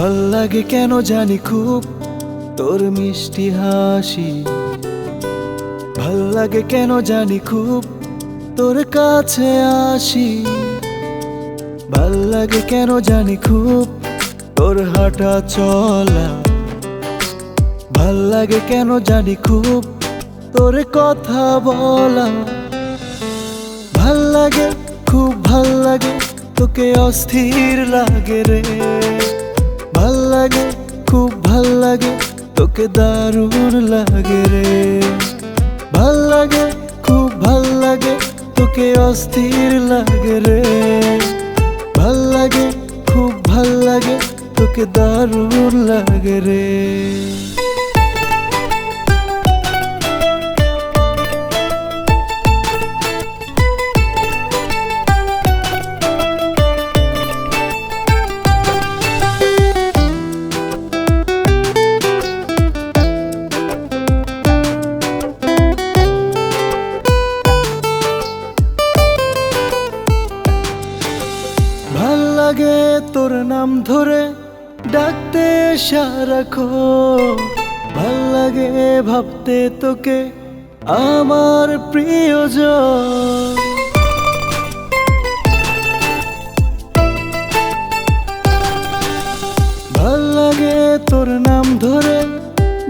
লাগে কেন জানি খুব? তোর মিষ্টি হাসি। ভালো লাগে কেন জানি খুব? তোর কাছে আসি। ভালো লাগে কেন জানি খুব? তোর হাঁটা চলা। ভালো লাগে কেন জানি খুব? তোর কথা বলা। ভালো লাগে, খুব ভালো লাগে, তোকে অস্থির লাগে রে। ভালো লাগে খুব ভালো লাগে তোকে দারুণ লাগে রে। ভালো লাগে খুব ভালো লাগে তোকে অস্থির লাগে রে। ভালো লাগে খুব ভালো লাগে তোকে দারুণ লাগে রে। লাগে তোর নাম ধরে ডাকতে সারাখো ভালো লাগে ভাবতে তোকে আমার প্রিয়জন। ভালো লাগে তোর নাম ধরে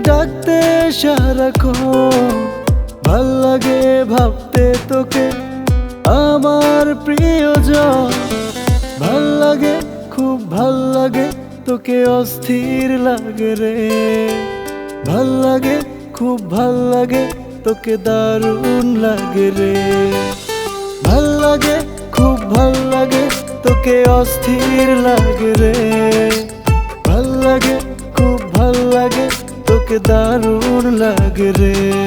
ডাকতে সারাক্ষণ ভালো লাগে ভাবতে তোকে আমার প্রিয়জন। লাগে, খুব ভালো লাগে, তোকে অস্থির লাগে রে। ভালো লাগে, খুব ভালো লাগে, তোকে দারুণ লাগে রে। ভালো লাগে, খুব ভালো লাগে, তোকে অস্থির লাগে রে। ভালো লাগে, খুব ভালো লাগে, তোকে দারুণ লাগে রে।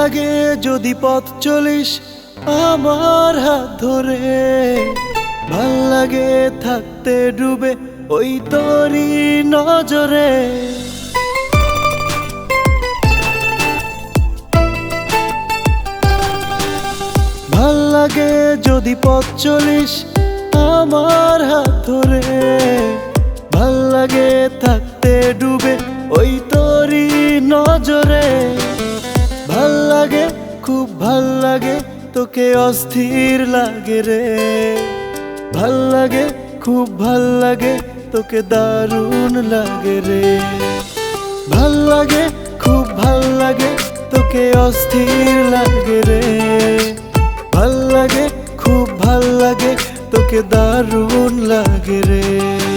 লাগে যদি পথ চলিস আমার হাত ধরে। ভালো লাগে থাকতে ডুবে ওই তোরই নজরে। ভালো লাগে যদি পথ চলিস আমার হাত খুব ভালো লাগে, তোকে অস্থির লাগে রে। ভালো লাগে, খুব ভালো লাগে, তোকে দারুণ লাগে রে। ভালো লাগে, খুব ভালো লাগে, তোকে অস্থির লাগে রে। ভালো লাগে, খুব ভালো লাগে, তোকে দারুণ লাগে রে।